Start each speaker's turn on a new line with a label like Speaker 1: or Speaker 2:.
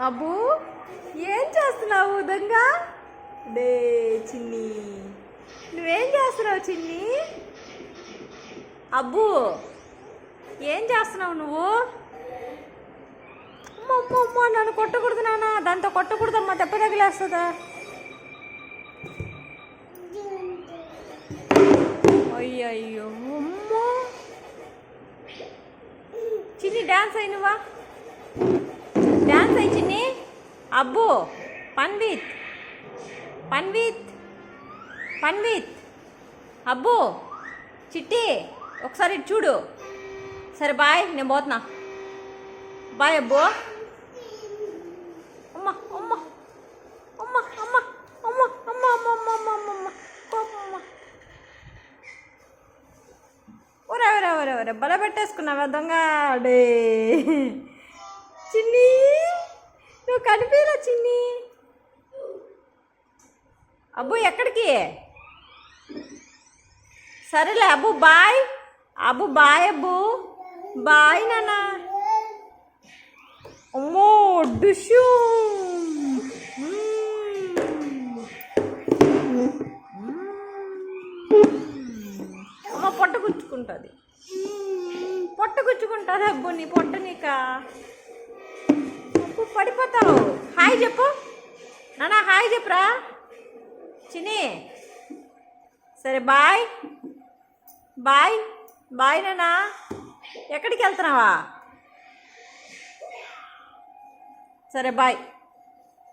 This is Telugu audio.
Speaker 1: అబ్బు ఏం చేస్తున్నావు దొంగ డే చిన్ని. నువ్వేం చేస్తున్నావు చిన్ని? అబ్బు ఏం చేస్తున్నావు నువ్వు? అమ్మ అమ్మ అమ్మ నన్ను కొట్టకూడదు నాన్న. దాంతో కొట్టకూడదమ్మా దెబ్బ తగిలేస్తుందా? అయ్యయ్యో అమ్మ. చిన్ని డ్యాన్స్ అయినవా? అబ్బో పన్విత్. పన్విత్. పన్విత్. అబ్బో చిట్టి ఒకసారి చూడు. సరే బాయ్ నేను పోతున్నా. బాయ్ అబ్బో. అమ్మ అమ్మ. అమ్మ అమ్మ అమ్మ అమ్మ అమ్మ అమ్మ అమ్మ అమ్మ అమ్మ కోపమ్మ ఒరే ఒరే ఒరే ఒరే బల పెట్టేసుకున్నావా దొంగ? డే చిన్ని. కనిపించలే చిన్ని? అబ్బు ఎక్కడికి? సరేలే అబ్బు బాయ్. అబ్బు బాయ్ అబ్బు. బాయ్ నాన్న. అమ్మో డిషు. అమ్మ పొట్ట గుచ్చుకుంటుంది. పొట్ట గుచ్చుకుంటుంది అబ్బు నీ పొట్ట నీక? హాయ్ చెప్పు. నానా హాయ్ చెప్పురా. చిన్ని. సరే బాయ్. బాయ్. బాయ్ నానా. ఎక్కడికి వెళ్తున్నావా? సరే బాయ్.